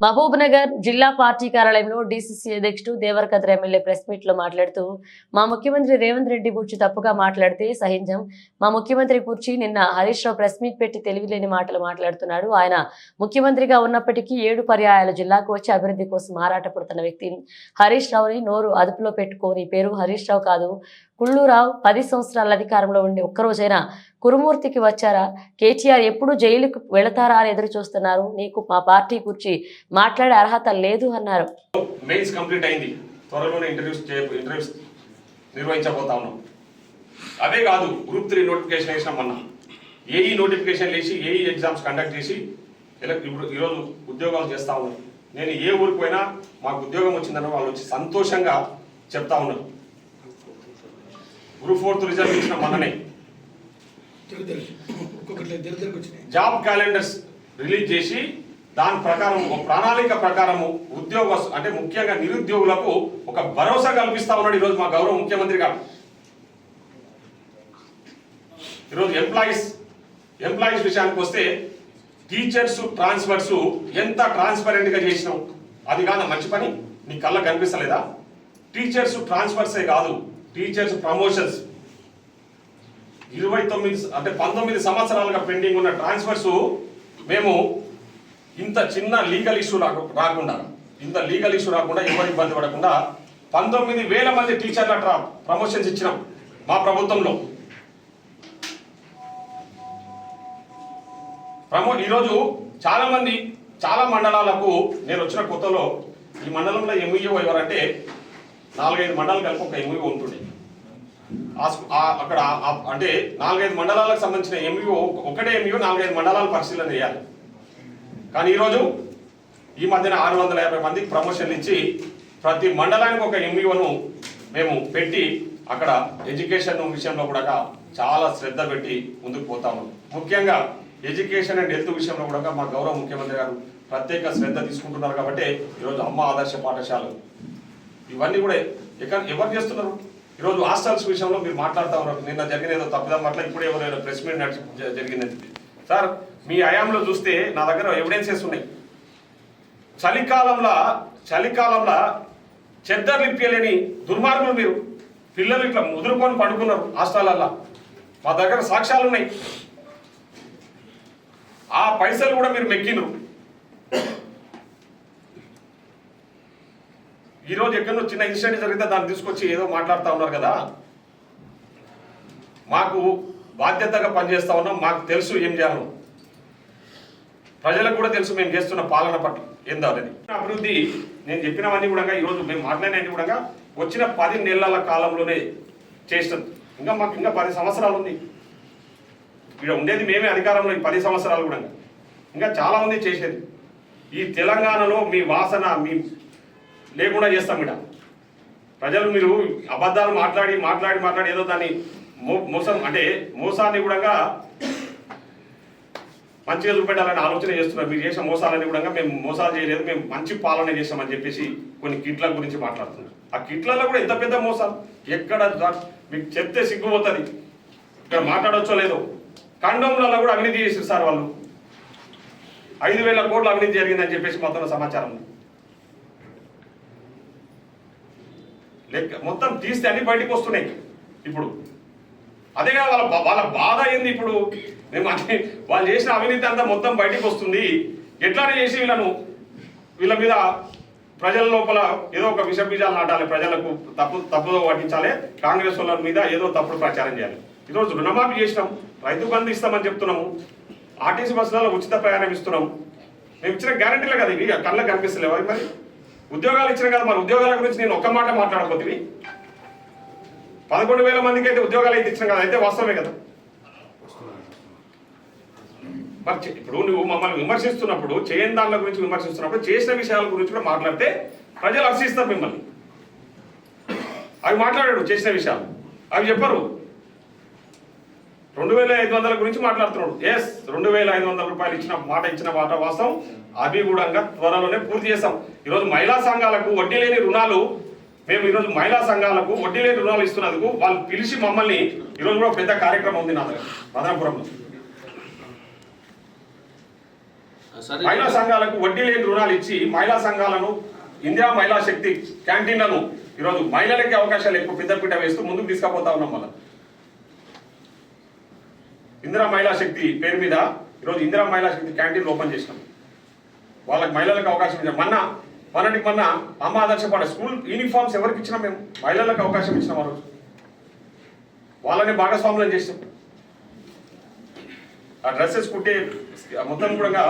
మహబూబ్ నగర్ జిల్లా పార్టీ కార్యాలయంలో డీసీసీ అధ్యక్షుడు దేవరకద్ర ఎమ్మెల్యే ప్రెస్ మీట్లో మాట్లాడుతూ మా ముఖ్యమంత్రి రేవంత్ రెడ్డి గురించి తప్పుగా మాట్లాడితే సహించం. మా ముఖ్యమంత్రి గురించి నిన్న హరీష్ రావు ప్రెస్ మీట్ పెట్టి తెలివిలేని మాటలు మాట్లాడుతున్నాడు. ఆయన ముఖ్యమంత్రిగా ఉన్నప్పటికీ ఏడు పర్యాయాలు జిల్లాకు వచ్చి అభివృద్ధి కోసం ఆరాటపడుతున్న వ్యక్తి. హరీష్ రావుని నోరు అదుపులో పెట్టుకోని పేరు హరీష్ రావు కాదు కుళ్ళూరావు పది సంవత్సరాల అధికారంలో ఉండి ఒక్కరోజైనా కురుమూర్తికి వచ్చారా? కేటీఆర్ ఎప్పుడు జైలుకు వెళతారా అని ఎదురు చూస్తున్నారు. నీకు మా పార్టీ గురించి మాట్లాడే అర్హత లేదు అన్నారు. మెయిన్స్ కంప్లీట్ అయింది. త్వరలోనే ఇంటర్వ్యూస్ ఇంటర్వ్యూస్ నిర్వహించబోతా ఉన్నాం. అదే కాదు గ్రూప్ త్రీ నోటిఫికేషన్ వేసినాం మొన్న. ఏఈ నోటిఫికేషన్ వేసి ఏఈ ఎగ్జామ్స్ కండక్ట్ చేసి ఇప్పుడు ఈరోజు ఉద్యోగాలు చేస్తా ఉన్నాం నేను ఏ ఊరికి పోయినా మాకు ఉద్యోగం వచ్చిందని వాళ్ళు వచ్చి సంతోషంగా చెప్తా ఉన్నారు. గ్రూప్ ఫోర్త్ రిజల్ట్ ఇచ్చిన మొన్ననే. జాబ్ క్యాలెండర్స్ రిలీజ్ చేసి దాని ప్రకారం ఒక ప్రణాళిక ప్రకారము ఉద్యోగ అంటే ముఖ్యంగా నిరుద్యోగులకు ఒక భరోసా కల్పిస్తా ఉన్నాడు ఈరోజు మా గౌరవ ముఖ్యమంత్రి గారు. ఈరోజు ఎంప్లాయీస్ ఎంప్లాయీస్ విషయానికి వస్తే టీచర్స్ ట్రాన్స్ఫర్స్ ఎంత ట్రాన్స్పరెంట్గా చేసినాం అది కాదు మంచి పని. నీ కళ్ళ కనిపిస్తలేదా? టీచర్స్ ట్రాన్స్ఫర్సే కాదు. Teachers promotions. ఇరవై తొమ్మిది అంటే పంతొమ్మిది సంవత్సరాలుగా పెండింగ్ ఉన్న ట్రాన్స్ఫర్స్ మేము ఇంత చిన్న లీగల్ ఇష్యూ రాకు రాకుండా ఇంత లీగల్ ఇష్యూ రాకుండా ఎవరు ఇబ్బంది పడకుండా పంతొమ్మిది వేల మంది టీచర్ల ట్రా ప్రమోషన్స్ ఇచ్చినాం మా ప్రభుత్వంలో. ప్రమో ఈరోజు చాలా మంది చాలా మండలాలకు నేను వచ్చిన కొత్తలో ఈ మండలంలో ఎంఈఓ ఎవరంటే నాలుగైదు మండలాలు కలిపి ఒక ఎంఈఓ ఉంటుండే. ఆ అక్కడ అంటే నాలుగైదు మండలాలకు సంబంధించిన ఎంఈఓ ఒకటే ఎంఈఓ నాలుగైదు మండలాలు పరిశీలన చేయాలి. కానీ ఈరోజు ఈ మధ్యన ఆరు వందల యాభై మందికి ప్రమోషన్లు ఇచ్చి ప్రతి మండలానికి ఒక ఎంఈఓను మేము పెట్టి అక్కడ ఎడ్యుకేషన్ విషయంలో కూడా చాలా శ్రద్ధ పెట్టి ముందుకు పోతాము ముఖ్యంగా ఎడ్యుకేషన్ అండ్ హెల్త్ విషయంలో కూడా మా గౌరవ ముఖ్యమంత్రి గారు ప్రత్యేక శ్రద్ధ తీసుకుంటున్నారు కాబట్టి ఈరోజు అమ్మ ఆదర్శ పాఠశాలలు ఇవన్నీ కూడా ఎక్కడ ఎవరు చేస్తున్నారు? ఈరోజు హాస్టల్స్ విషయంలో మీరు మాట్లాడుతూ ఉన్నారు. నిన్న జరిగిన ఏదో తప్పిదం అట్లా ఇప్పుడు ఎవరైనా ప్రెస్ మీట్ నడిచి జరిగినది సార్ మీ హయాంలో చూస్తే నా దగ్గర ఎవిడెన్సెస్ ఉన్నాయి. చలికాలంలో చలికాలంలో చెద్దర్లు ఇప్పలేని దుర్మార్గులు మీరు. పిల్లలు ఇట్లా ముదురుకొని పడుకున్నారు హాస్టళ్ళల్లో మా దగ్గర సాక్ష్యాలు ఉన్నాయి. ఆ పైసలు కూడా మీరు మెక్కినరు ఈరోజు ఎక్కడో చిన్న ఇన్సిడెంట్ జరిగితే దాన్ని తీసుకొచ్చి ఏదో మాట్లాడుతూ ఉన్నారు కదా. మాకు బాధ్యతగా పనిచేస్తా ఉన్నాం మాకు తెలుసు ఏం చేయాలో. ప్రజలకు కూడా తెలుసు మేము చేస్తున్న పాలన పట్ల ఏందో అనేది అభివృద్ధి నేను చెప్పినవన్నీ కూడా ఈరోజు మేము మాట్లాడినవన్నీ కూడా వచ్చిన పది నెలల కాలంలోనే చేస్తాం ఇంకా మాకు ఇంకా పది సంవత్సరాలు ఉంది. ఇక్కడ ఉండేది మేమే అధికారంలో ఈ పది సంవత్సరాలు కూడా. ఇంకా చాలా ఉంది చేసేది. ఈ తెలంగాణలో మీ వాసన మీ లేకుండా చేస్తాం ఇక్కడ ప్రజలు మీరు అబద్ధాలు మాట్లాడి మాట్లాడి మాట్లాడి ఏదో దాన్ని మోసం అంటే మోసాన్ని కూడా మంచిగా చూపెట్టాలని ఆలోచన చేస్తున్నారు. మీరు చేసిన మోసాలని కూడా మేము మోసాలు చేయలేదు మేము మంచి పాలన చేసామని చెప్పేసి కొన్ని కిట్ల గురించి మాట్లాడుతున్నారు. ఆ కిట్లలో కూడా ఎంత పెద్ద మోసాలు? ఎక్కడ మీకు చెప్తే సిగ్గుపోతుంది. ఇక్కడ మాట్లాడొచ్చో లేదో. కండోమ్లలో కూడా అవినీతి చేసారు సార్ వాళ్ళు. ఐదు వేల కోట్లు అవినీతి జరిగిందని చెప్పేసి మొత్తం సమాచారం ఉంది. లెక్క మొత్తం తీస్తే అన్ని బయటకు వస్తున్నాయి. ఇప్పుడు అదే కదా వాళ్ళ బా- వాళ్ళ బాధ ఏంది ఇప్పుడు? మేము అన్ని వాళ్ళు చేసిన అవినీతి అంతా మొత్తం బయటకు వస్తుంది. ఎట్లానే చేసి వీళ్ళను వీళ్ళ మీద ప్రజల లోపల ఏదో ఒక విష బీజాలు నాటాలి. ప్రజలకు తప్పు తప్పుదో పట్టించాలి. కాంగ్రెస్ వాళ్ళ మీద ఏదో తప్పుడు ప్రచారం చేయాలి. ఈరోజు రుణమాఫీ చేసినాం. రైతు బంధు ఇస్తామని చెప్తున్నాము. ఆర్టీసీ బస్సులలో ఉచిత ప్రయాణం ఇస్తున్నాం. మేము ఇచ్చిన గ్యారంటీలే కదా ఇవి. కళ్ళకు కనిపిస్తలేవా మరి? ఉద్యోగాలు ఇచ్చిన కదా మరి ఉద్యోగాల గురించి నేను ఒక్క మాట మాట్లాడబోతుంది పదకొండు వేల మందికి అయితే ఉద్యోగాలు అయితే ఇచ్చిన కదా అయితే వాస్తవమే కదా? మరి ఇప్పుడు నువ్వు మమ్మల్ని విమర్శిస్తున్నప్పుడు చేయని దానిల గురించి విమర్శిస్తున్నప్పుడు చేసిన విషయాల గురించి కూడా మాట్లాడితే ప్రజలు హర్షిస్తారు మిమ్మల్ని. అవి మాట్లాడాడు చేసిన విషయాలు. అవి చెప్పరు. రెండు వేల ఐదు వందల గురించి మాట్లాడుతున్నాడు. ఎస్ రెండు వేల ఐదు వందల రూపాయలు ఇచ్చిన మాట ఇచ్చిన మాట వాస్తవం. కూడా త్వరలోనే పూర్తి చేస్తాం. ఈరోజు మహిళా సంఘాలకు వడ్డీ లేని రుణాలు మేము ఈరోజు మహిళా సంఘాలకు వడ్డీ లేని రుణాలు ఇస్తున్నందుకు వాళ్ళు పిలిచి మమ్మల్ని ఈరోజు కూడా పెద్ద కార్యక్రమం ఉంది నా దగ్గర. మదనపురంలో. మహిళా సంఘాలకు వడ్డీ లేని రుణాలు ఇచ్చి మహిళా సంఘాలను ఇందిరా మహిళా శక్తి క్యాంటీన్లను ఈరోజు మహిళలకి అవకాశాలు ఎక్కువ పెద్దపీట వేస్తూ ముందుకు తీసుకుపోతా ఉన్నాం మనం. ఇందిరా మహిళా శక్తి పేరు మీద ఈరోజు ఇందిరా మహిళా శక్తి క్యాంటీన్ ఓపెన్ చేసినాం. వాళ్ళకి మహిళలకు అవకాశం ఇచ్చాం మొన్న మొన్నటికి మొన్న అమ్మ ఆదర్శపాడ స్కూల్ యూనిఫామ్స్ ఎవరికి ఇచ్చినాం మేము మహిళలకు అవకాశం ఇచ్చినాం ఆ రోజు. వాళ్ళని భాగస్వాములను చేసాం ఆ డ్రెస్సెస్ కుట్టే మొత్తం కూడా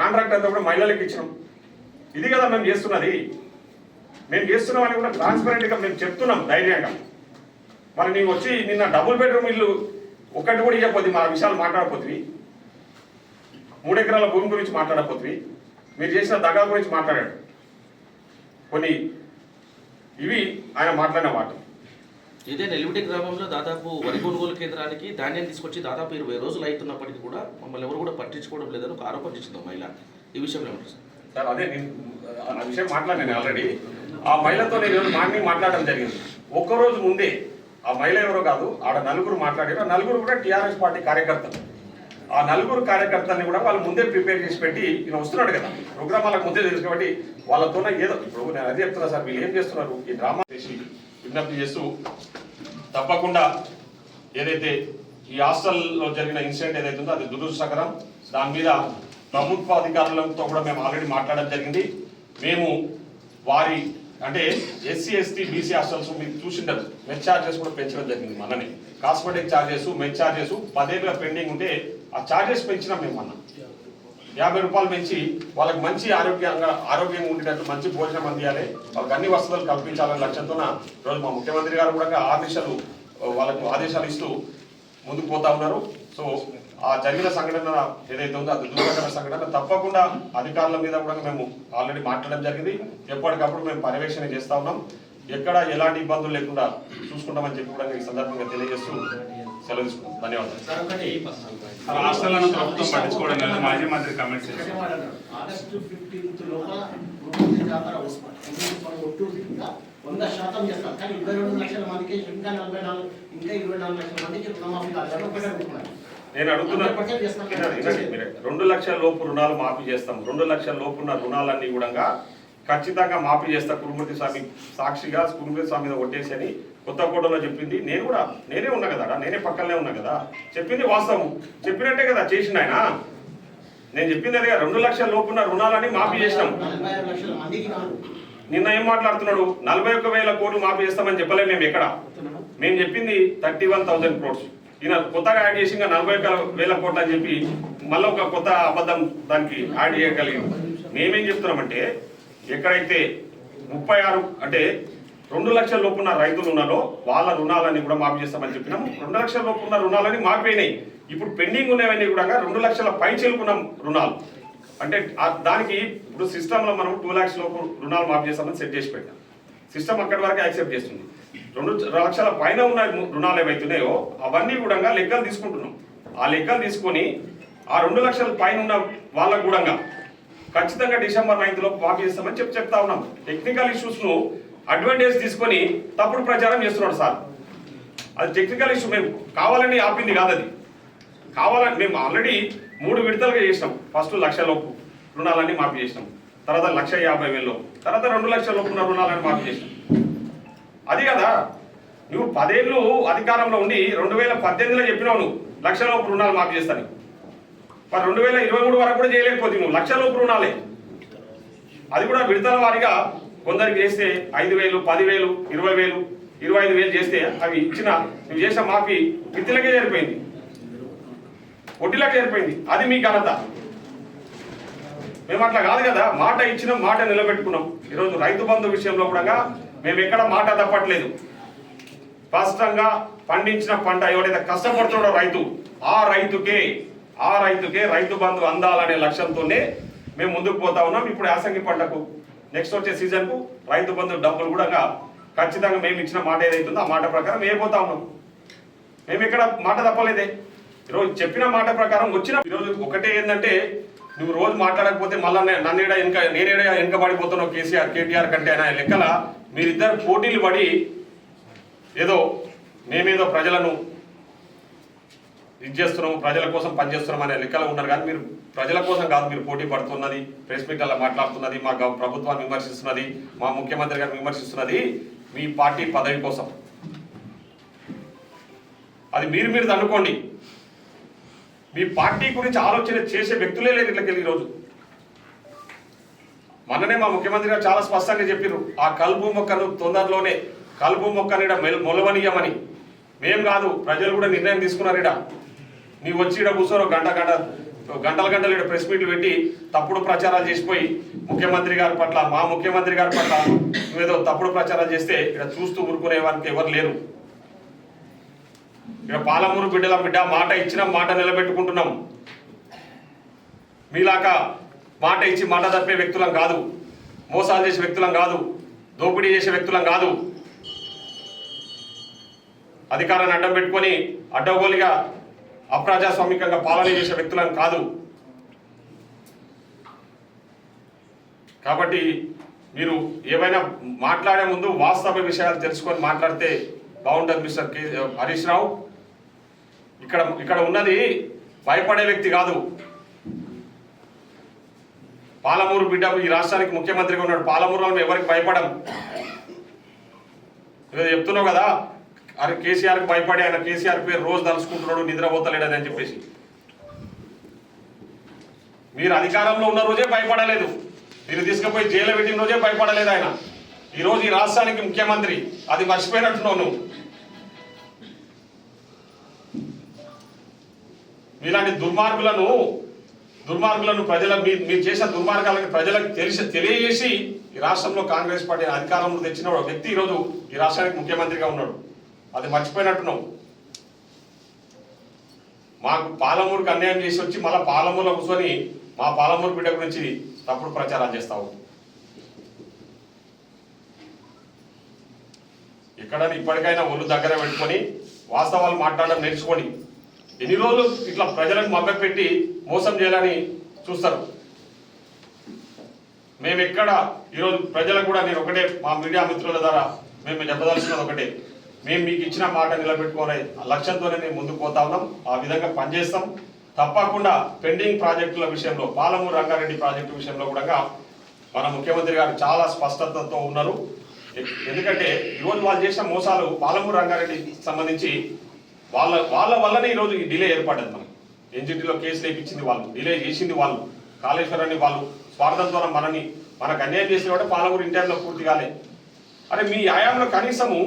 కాంట్రాక్ట్ అంతా కూడా మహిళలకు ఇచ్చినాం. ఇది కదా మేము చేస్తున్నది. మేము చేస్తున్నామని కూడా ట్రాన్స్పరెంట్గా మేము చెప్తున్నాం ధైర్యంగా. మరి నీవు వచ్చి నిన్న డబుల్ బెడ్రూమ్ ఇల్లు ఒక్కటి కూడా ఇవ్వకపోతే మా విషయాలు మాట్లాడకపోతుంది మూడు ఎకరాల భూమి గురించి మాట్లాడకపోతుంది మీరు చేసిన దగా గురించి మాట్లాడాడు కొన్ని ఇవి ఆయన మాట్లాడిన మాట. ఇదే నెల్లిమిటి గ్రామంలో దాదాపు వరి కొనుగోలు కేంద్రానికి ధాన్యం తీసుకొచ్చి దాదాపు ఇరవై రోజులు అవుతున్నప్పటికీ కూడా మమ్మల్ని ఎవరు కూడా పట్టించుకోవడం లేదని ఒక ఆరోపణ చేసింది మహిళ. ఈ విషయంలో ఏమంటారు సార్? సార్ అదే నేను ఆ విషయం మాట్లాడాను ఆల్రెడీ. ఆ మహిళతో నేను మార్నింగ్ మాట్లాడడం జరిగింది. ఒక్కరోజు ముందే ఆ మహిళ ఎవరో కాదు ఆడ నలుగురు మాట్లాడారు. నలుగురు కూడా టీఆర్ఎస్ పార్టీ కార్యకర్తలు. ఆ నలుగురు కార్యకర్తల్ని కూడా వాళ్ళు ముందే ప్రిపేర్ చేసి పెట్టి ఈయన వస్తున్నాడు కదా. ప్రోగ్రామ్ వాళ్ళకి ముందే తెలుసు కాబట్టి వాళ్ళతోనే ఏదో ఇప్పుడు నేను అదే చెప్తున్నా సార్ వీళ్ళు ఏం చేస్తున్నారు? ఈ డ్రామా చేసి విజ్ఞప్తి చేస్తూ తప్పకుండా ఏదైతే ఈ హాస్టల్లో జరిగిన ఇన్సిడెంట్ ఏదైతే ఉందో అది దురదృష్టకరం. దాని మీద ప్రభుత్వ అధికారులతో కూడా మేము ఆల్రెడీ మాట్లాడడం జరిగింది. మేము వారి అంటే ఎస్సీ ఎస్టీ బీసీ హాస్టల్స్ మీరు చూసింటారు మెడ్ ఛార్జెస్ కూడా పెంచడం జరిగింది మనని కాస్మెటిక్ ఛార్జెస్ మెడ్ ఛార్జెస్ పదేళ్ళ పెండింగ్ ఉంటే ఆ ఛార్జెస్ పెంచినాం మేము అన్న యాభై రూపాయలు పెంచి వాళ్ళకి మంచి ఆరోగ్యంగా ఆరోగ్యంగా ఉండేటట్టు మంచి భోజనం అందియాలి. వాళ్ళకి అన్ని వసతులు కల్పించాలనే లక్ష్యంతో రోజు మా ముఖ్యమంత్రి గారు కూడా ఆదేశాలు వాళ్ళకు ఆదేశాలు ఇస్తూ ముందుకు పోతా ఉన్నారు. సో ఆ జరిగిన సంఘటన ఏదైతే ఉందో అది దుర్ఘటన సంఘటన తప్పకుండా అధికారుల మీద కూడా మేము ఆల్రెడీ మాట్లాడడం జరిగింది. ఎప్పటికప్పుడు మేము పర్యవేక్షణ చేస్తా ఉన్నాం. ఎక్కడ ఎలాంటి ఇబ్బందులు లేకుండా చూసుకుంటామని చెప్పి కూడా ఈ సందర్భంగా తెలియజేస్తూ సెలవు తీసుకుంటాం ధన్యవాదాలు. రాష్ట్రాలను ప్రభుత్వం పట్టించుకోవడం లేదు. మాజీ మంత్రి కామెంట్స్ చేశారు. ఆగస్టు ఫిఫ్టీన్త్ లోపల ముఖ్యమంత్రి జాతర వస్తుంది. మనం ఒట్టూరు ఇంకా వంద శాతం చేస్తాం కానీ ఇరవై రెండు లక్షల మందికి ఇంకా నలభై నాలుగు ఇంకా ఇరవై నాలుగు లక్షల మందికి రుణమాఫీ కాదు. ఒకటే అడుగుతున్నారు? నేను అడుగుతున్నా హండ్రెడ్ పర్సెంట్ చేస్తాం. వినండి, వినండి మీరే. రెండు లక్షల లోపు రుణాలు మాఫీ చేస్తాం. రెండు లక్షల లోపు ఉన్న రుణాలన్నీ కూడా ఖచ్చితంగా మాఫీ చేస్తా. కురుమూర్తి స్వామి సాక్షిగా కురుమూర్తి స్వామి మీద కొట్టేసి అని కొత్తకోటలో చెప్పింది. నేను కూడా నేనే ఉన్నా కదా నేనే పక్కనే ఉన్నా కదా. చెప్పింది వాస్తవం. చెప్పినట్టే కదా చేసిండు ఆయన. నేను చెప్పింది అదే కదా, రెండు లక్షల లోపు ఉన్న రుణాలని మాఫీ చేసినాం. నిన్న ఏం మాట్లాడుతున్నాడు? నలభై ఒక్క వేల కోట్లు మాఫీ చేస్తామని చెప్పలేము మేము ఎక్కడ? మేము చెప్పింది థర్టీ వన్ థౌసండ్ క్రోడ్స్. ఈయన కొత్తగా యాడ్ చేసి ఇంకా నలభై వేల కోట్లు అని చెప్పి మళ్ళీ ఒక కొత్త అబద్ధం దానికి యాడ్ చేయగలిగాం. మేమేం చెప్తున్నామంటే ఎక్కడైతే ముప్పై ఆరు అంటే రెండు లక్షల లోపు ఉన్న రైతులు ఉన్నారో వాళ్ళ రుణాలన్నీ కూడా మాఫీ చేస్తామని చెప్పినాం. రెండు లక్షల లోపు ఉన్న రుణాలన్నీ మాఫీ ఇప్పుడు పెండింగ్ ఉన్నవన్నీ కూడా రెండు లక్షల పై చెలుకున్న రుణాలు. అంటే దానికి ఇప్పుడు సిస్టంలో మనం టూ ల్యాక్స్ లోపు రుణాలు మాఫీ చేస్తామని సెట్ చేసి పెట్టాం. సిస్టమ్ అక్కడి వరకు యాక్సెప్ట్ చేస్తుంది. రెండు లక్షల పైన ఉన్న రుణాలు ఏవైతున్నాయో అవన్నీ కూడా లెక్కలు తీసుకుంటున్నాం. ఆ లెక్కలు తీసుకొని ఆ రెండు లక్షల పైన ఉన్న వాళ్ళకు కూడా ఖచ్చితంగా డిసెంబర్ నైన్త్ లోపు మాఫీ చేస్తామని చెప్పి చెప్తా ఉన్నాం. టెక్నికల్ ఇష్యూస్ను అడ్వాంటేజ్ తీసుకొని తప్పుడు ప్రచారం చేస్తున్నాడు సార్. అది టెక్నికల్ ఇష్యూ మేము కావాలని ఆపింది కాదు అది. కావాలని మేము ఆల్రెడీ మూడు విడతలుగా చేసినాం. ఫస్ట్ లక్ష లోపు రుణాలన్నీ మాఫీ చేసినాం. తర్వాత లక్ష యాభై వేలు తర్వాత రెండు లక్షల లోపు ఉన్న రుణాలన్నీ మాఫీ చేసినాం. అది కదా. నువ్వు పదేళ్ళు అధికారంలో ఉండి రెండు వేల పద్దెనిమిదిలో చెప్పినావు నువ్వు లక్ష లోపు రుణాలు మాకు చేస్తాను. మరి రెండు వేల ఇరవై మూడు వరకు కూడా చేయలేకపోతే నువ్వు లక్ష లోపు రుణాలే. అది కూడా విడతల వారిగా కొందరికి చేస్తే ఐదు వేలు పదివేలు ఇరవై వేలు ఇరవై ఐదు వేలు చేస్తే అవి ఇచ్చిన నువ్వు చేసిన మాఫీ విత్తులకే జరిపోయింది. వడ్డీలకు సరిపోయింది అది మీ ఘనత. మేము అట్లా కాదు కదా. మాట ఇచ్చినాం మాట నిలబెట్టుకున్నాం. ఈరోజు రైతు బంధు విషయంలో కూడా మేము ఎక్కడ మాట తప్పట్లేదు. స్పష్టంగా పండించిన పంట ఎవరైతే కష్టపడుతున్నాడో రైతు ఆ రైతుకే ఆ రైతుకే రైతు బంధు అందాలనే లక్ష్యంతోనే మేము ముందుకు పోతా ఉన్నాం. ఇప్పుడు యాసంగి పంటకు నెక్స్ట్ వచ్చే సీజన్కు రైతు బంధు డబ్బులు కూడా ఖచ్చితంగా మేము ఇచ్చిన మాట ఏదైతుందో ఆ మాట ప్రకారం వేయబోతా ఉన్నాం. మేము ఇక్కడ మాట తప్పలేదే. ఈరోజు చెప్పిన మాట ప్రకారం వచ్చిన ఈరోజు ఒకటే ఏంటంటే నువ్వు రోజు మాట్లాడకపోతే మళ్ళీ నన్ను నన్నేడా వెనక నేనేడా వెనకబడిపోతున్నావు కేసీఆర్ కేటీఆర్ కంటే అనే లెక్కల మీరిద్దరు పోటీలు పడి ఏదో మేమేదో ప్రజలను ఇది చేస్తున్నాము ప్రజల కోసం పనిచేస్తున్నాం అనే లెక్కలో ఉన్నారు. కానీ మీరు ప్రజల కోసం కాదు మీరు పోటీ పడుతున్నది ప్రెస్ మీట్లలో మాట్లాడుతున్నది మా ప్రభుత్వాన్ని విమర్శిస్తున్నది మా ముఖ్యమంత్రి గారిని విమర్శిస్తున్నది మీ పార్టీ పదవి కోసం. అది మీరు మీరు అనుకోండి. మీ పార్టీ గురించి ఆలోచన చేసే వ్యక్తులే లేరు ఇట్లకెళ్ళి ఈరోజు. మొన్ననే మా ముఖ్యమంత్రి గారు చాలా స్పష్టంగా చెప్పారు ఆ కలుపు మొక్కను తొందరలోనే కలుపు మొక్కని ఈడ మొలవనీయమని. మేం కాదు ప్రజలు కూడా నిర్ణయం తీసుకున్నారు ఇడ నీవు వచ్చి ఇక్కడ కూర్చొని గంట గంట గంటల గంటలు ఇక్కడ ప్రెస్ మీట్లు పెట్టి తప్పుడు ప్రచారాలు చేసిపోయి ముఖ్యమంత్రి గారి పట్ల మా ముఖ్యమంత్రి గారి పట్ల నువ్వేదో తప్పుడు ప్రచారాలు చేస్తే ఇక్కడ చూస్తూ ఊరుకునే వారికి ఎవరు లేరు. ఇక్కడ పాలమూరు బిడ్డల బిడ్డ మాట ఇచ్చిన మాట నిలబెట్టుకుంటున్నాం. మీలాగా మాట ఇచ్చి మాట తప్పే వ్యక్తులం కాదు. మోసాలు చేసే వ్యక్తులం కాదు. దోపిడీ చేసే వ్యక్తులం కాదు. అధికారాన్ని అడ్డం పెట్టుకొని అడ్డగోలుగా అప్రజాస్వామికంగా పాలన చేసే వ్యక్తులం కాదు. కాబట్టి మీరు ఏమైనా మాట్లాడే ముందు వాస్తవ విషయాలు తెలుసుకొని మాట్లాడితే బాగుంటుంది మిస్టర్ కే హరీష్ రావు. ఇక్కడ ఇక్కడ ఉన్నది భయపడే వ్యక్తి కాదు. పాలమూరు బిడ్డ ఈ రాష్ట్రానికి ముఖ్యమంత్రిగా ఉన్నాడు. పాలమూరులో ఉన్న ఎవరికి భయపడం? చెప్తున్నావు కదా? అరే కేసీఆర్కి భయపడి ఆయన కేసీఆర్ పేరు రోజు తలుచుకుంటున్నాడు నిద్రపోతలేడని అని చెప్పేసి. మీరు అధికారంలో ఉన్న రోజే భయపడలేదు. మీరు తీసుకుపోయి జైలు పెట్టిన రోజే భయపడలేదు ఆయన. ఈరోజు ఈ రాష్ట్రానికి ముఖ్యమంత్రి. అది మర్చిపోయినట్టున్నావు నువ్వు. మీలాంటి దుర్మార్గులను దుర్మార్గులను ప్రజల మీరు చేసిన దుర్మార్గాలను ప్రజలకు తెలిసి తెలియజేసి ఈ రాష్ట్రంలో కాంగ్రెస్ పార్టీ అధికారంలో తెచ్చిన ఒక వ్యక్తి ఈరోజు ఈ రాష్ట్రానికి ముఖ్యమంత్రిగా ఉన్నాడు. అది మర్చిపోయినట్టున్నావు మాకు పాలమూరుకు అన్యాయం చేసి వచ్చి మళ్ళీ పాలమూరులో కూర్చొని మా పాలమూరు బిడ్డ గురించి తప్పుడు ప్రచారాలు చేస్తావు ఇక్కడ ఇప్పటికైనా ఒళ్ళు దగ్గర పెట్టుకొని వాస్తవాలు మాట్లాడడం నేర్చుకోండి ఎన్ని రోజులు ఇట్లా ప్రజలకు మభ్యపెట్టి మోసం చేయాలని చూస్తారు? మేము ఎక్కడ ఈరోజు ప్రజలకు కూడా నేను ఒకటే మా మీడియా మిత్రుల ద్వారా మేము చెప్పదలుచుకున్నది ఒకటే. మేము మీకు ఇచ్చిన మాట నిలబెట్టుకోనే లక్ష్యంతోనే మేము ముందుకు పోతా ఉన్నాం. ఆ విధంగా పనిచేస్తాం. తప్పకుండా పెండింగ్ ప్రాజెక్టుల విషయంలో పాలమూరు రంగారెడ్డి ప్రాజెక్టు విషయంలో కూడా మన ముఖ్యమంత్రి గారు చాలా స్పష్టతతో ఉన్నారు. ఎందుకంటే ఈరోజు వాళ్ళు చేసిన మోసాలు పాలమూరు రంగారెడ్డికి సంబంధించి వాళ్ళ వాళ్ళ వల్లనే ఈరోజు ఈ డిలే ఏర్పడింది మనకి. ఎన్జిటీలో కేసు లేపించింది వాళ్ళు డిలే చేసింది వాళ్ళు కాళేశ్వరాన్ని వాళ్ళు స్వార్థం ద్వారా మనని మనకు అన్యాయం చేసిన వాడు పాలమూరు ఇంటర్లో పూర్తి కాలే. అరే మీ ఆయాంలో కనీసము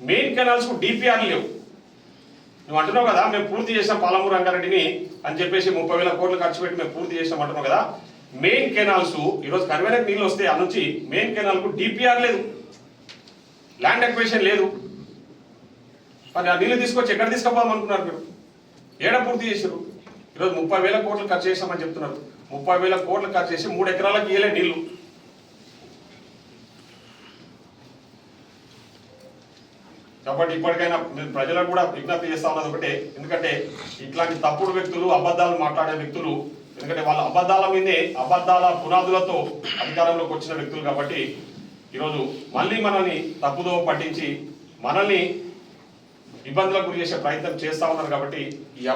మెయిన్ కెనాల్స్ డిపిఆర్ లేవు. నువ్వు అంటున్నావు కదా మేము పూర్తి చేసాం పాలమూరు రంగారెడ్డిని అని చెప్పేసి ముప్పై వేల కోట్లు ఖర్చు పెట్టి మేము పూర్తి చేసాం అంటున్నావు కదా మెయిన్ కెనాల్స్ ఈరోజు కన్వీనర్ నీళ్ళు వస్తే అనుంచి నుంచి మెయిన్ కెనాల్కు డిపిఆర్ లేదు. ల్యాండ్ ఎక్వేషన్ లేదు. మరి ఆ నీళ్ళు తీసుకొచ్చి ఎక్కడ తీసుకుపోదామనుకున్నారు మీరు? ఏడ పూర్తి చేశారు ఈరోజు ముప్పై వేల కోట్లు ఖర్చు చేసామని చెప్తున్నారు. ముప్పై వేల కోట్లు ఖర్చు చేసి మూడు ఎకరాలకు ఇయలే నీళ్ళు. కాబట్టి ఇప్పటికైనా మీరు ప్రజలకు కూడా విజ్ఞప్తి చేస్తా ఉన్నది ఒకటే. ఎందుకంటే ఇట్లాంటి తప్పుడు వ్యక్తులు అబద్ధాలు మాట్లాడే వ్యక్తులు ఎందుకంటే వాళ్ళ అబద్ధాల మీదే అబద్ధాల పునాదులతో అధికారంలోకి వచ్చిన వ్యక్తులు కాబట్టి ఈరోజు మళ్ళీ మనల్ని తప్పుదో పట్టించి మనల్ని ఇబ్బందులకు గురి చేసే ప్రయత్నం చేస్తా ఉన్నారు కాబట్టి ఈ